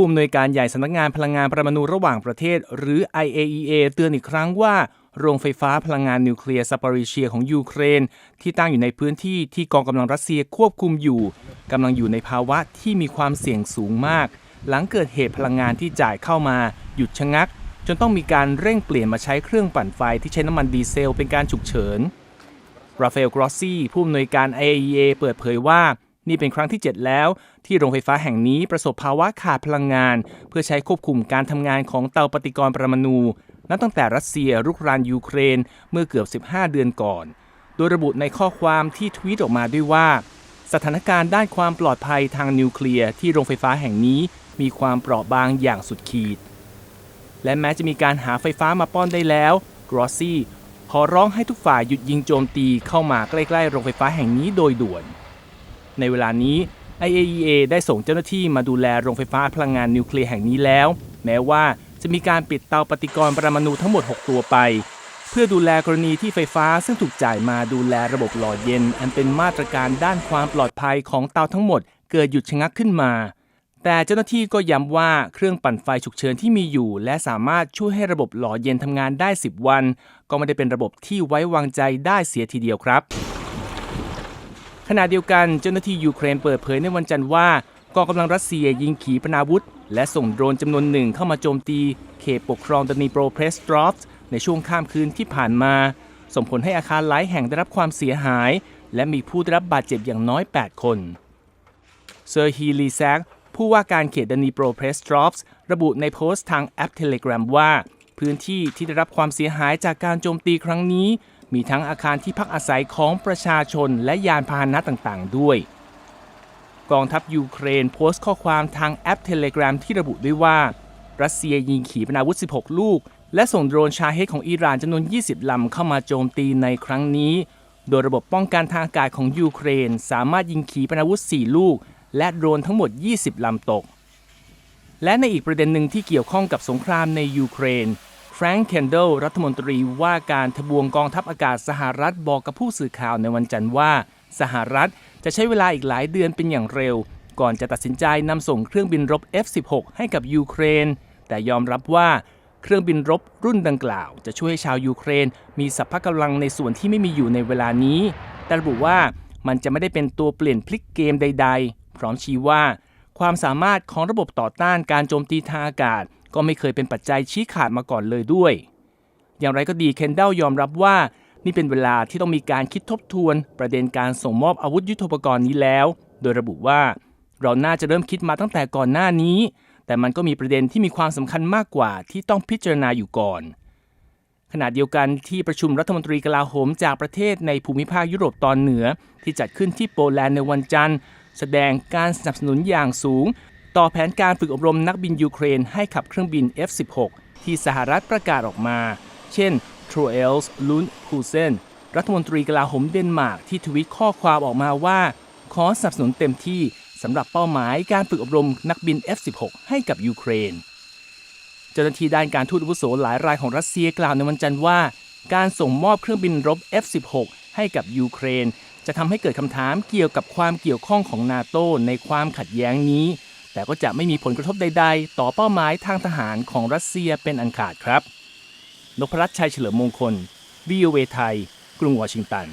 ผู้อำนวยการใหญ่สำนักงานพลังงานประมาณูระหว่างประเทศ หรือ IAEA เตือนอีกครั้งว่า โรงไฟฟ้าพลังงานนิวเคลียร์ซาปาริเชียของยูเครน ที่ตั้งอยู่ในพื้นที่ที่กองกำลังรัสเซียควบคุมอยู่กำลังอยู่ในภาวะที่มีความเสี่ยงสูงมาก หลังเกิดเหตุพลังงานที่จ่ายเข้ามา หยุดชะงัก จนต้องมีการเร่งเปลี่ยนมาใช้เครื่องปั่นไฟที่ใช้น้ำมันดีเซลเป็นการฉุกเฉินราฟาเอลกรอสซี่ผู้อำนวยการ IAEA เปิดเผยว่า นี่เป็นครั้งที่ 7 แล้ว ที่โรงไฟฟ้าแห่งนี้ประสบภาวะขาดพลังงาน เพื่อใช้ควบคุมการทำงานของเตาปฏิกรณ์ปรมาณูนับตั้งแต่รัสเซียรุกรานยูเครนเมื่อเกือบ 15 เดือนก่อน โดยระบุในข้อความที่ทวีตออกมาด้วยว่า สถานการณ์ด้านความปลอดภัยทางนิวเคลียร์ที่โรงไฟฟ้าแห่งนี้มีความเปราะบางอย่างสุดขีด และแม้จะมีการหาไฟฟ้ามาป้อนได้แล้วกรอซี่ขอร้องให้ทุกฝ่ายหยุดยิงโจมตีเข้ามาใกล้ๆโรงไฟฟ้าแห่งนี้โดยด่วน ในเวลานี้ IAEA ได้ส่งเจ้าหน้าที่มาดูแลโรงไฟฟ้าพลังงานนิวเคลียร์แห่งนี้แล้ว แม้ว่าจะมีการปิดเตาปฏิกรณ์ปรมาณูทั้งหมด 6 ตัวไป เพื่อดูแลกรณีที่ไฟฟ้าซึ่งถูกจ่ายมาดูแลระบบหล่อเย็น อันเป็นมาตรการด้านความปลอดภัยของเตาทั้งหมด เกิดหยุดชะงักขึ้นมา แต่เจ้าหน้าที่ก็ย้ำว่าเครื่องปั่นไฟฉุกเฉินที่มีอยู่ และสามารถช่วยให้ระบบหล่อเย็นทำงานได้ 10 วัน ก็ไม่ได้เป็นระบบที่ไว้วางใจได้เสียทีเดียวครับ ขณะเดียวกันเจ้าหน้าที่ยูเครนเปิดเผยในวันจันทร์ว่ากองกำลังรัสเซียยิงขีปนาวุธ และส่งโดรนจำนวนหนึ่งเข้ามาโจมตี เขตปกครองดนีโปรเพรสตรอฟในช่วงข้ามคืนที่ผ่านมา ส่งผลให้อาคารหลายแห่งได้รับความเสียหาย และมีผู้ได้รับบาดเจ็บอย่างน้อย 8 คนเซอร์ฮีลีแซกผู้ว่าการเขตดนีโปรเพรสตรอฟระบุในโพสต์ทางแอป Telegram ว่า พื้นที่ที่ได้รับความเสียหายจากการโจมตีครั้งนี้ มีทั้งอาคารที่พักอาศัยของประชาชนและยานพาหนะต่างๆ ด้วย กองทัพยูเครนโพสต์ข้อความทางแอป Telegram ที่ระบุด้วยว่า รัสเซียยิงขีปนาวุธ 16 ลูก และส่งโดรนชาเฮดของอิหร่านจำนวน 20 ลำเข้ามาโจมตีในครั้งนี้ โดยระบบป้องกันทางอากาศของยูเครน สามารถยิงขีปนาวุธ 4 ลูก และโดรนทั้งหมด 20 ลำตก และในอีกประเด็นหนึ่งที่เกี่ยวข้องกับสงครามในยูเครน แฟรงค์เคนเดลรัฐมนตรีว่าการทบวงกองทัพอากาศสหรัฐบอกกับผู้สื่อข่าวในวันจันทร์ว่า สหรัฐจะใช้เวลาอีกหลายเดือนเป็นอย่างเร็ว ก่อนจะตัดสินใจนำส่งเครื่องบินรบ F-16 ให้กับยูเครน แต่ยอมรับว่าเครื่องบินรบรุ่นดังกล่าว จะช่วยให้ชาวยูเครน มีสัพพะกำลังในส่วนที่ไม่มีอยู่ในเวลานี้ แต่ระบุว่ามันจะไม่ได้เป็นตัวเปลี่ยนพลิกเกมใด ๆ พร้อมชี้ว่า ความสามารถของระบบต่อต้านการโจมตีทางอากาศ ก็ไม่เคยเป็นปัจจัยชี้ขาดมาก่อนเลยด้วย อย่างไรก็ดีเคนเดลยอมรับว่า นี่เป็นเวลาที่ต้องมีการคิดทบทวน ประเด็นการส่งมอบอาวุธยุทโธปกรณ์นี้แล้ว โดยระบุว่า เราน่าจะเริ่มคิดมาตั้งแต่ก่อนหน้านี้ แต่มันก็มีประเด็นที่มีความสำคัญมากกว่าที่ต้องพิจารณาอยู่ก่อน ขณะเดียวกันที่ประชุมรัฐมนตรีกลาโหมจากประเทศในภูมิภาคยุโรปตอนเหนือ ที่จัดขึ้นที่โปแลนด์ในวันจันทร์ แสดงการสนับสนุนอย่างสูง ต่อแผนการฝึกอบรมนักบินยูเครนให้ขับเครื่องบิน F-16 ที่สหรัฐประกาศออกมา เช่นทรูเอลส์ลุนฮูเซนรัฐมนตรีกลาโหมเดนมาร์กที่ทวิตข้อความออกมาว่า ขอสนับสนุนเต็มที่สำหรับเป้าหมายการฝึกอบรมนักบิน F-16 ให้กับยูเครน เจ้าหน้าที่ด้านการทูตอาวุโสหลายรายของรัสเซียกล่าวในวันจันทร์ว่า การส่งมอบเครื่องบินรบ F-16 ให้กับยูเครน จะทำให้เกิดคำถามเกี่ยวกับความเกี่ยวข้องของนาโตในความขัดแย้งนี้ แต่ก็จะไม่มีผลกระทบใด ๆ ต่อเป้าหมายทางทหารของรัสเซียเป็นอันขาดครับนพรัตน์ชัยเฉลิมมงคล VOA ไทย กรุงวอชิงตัน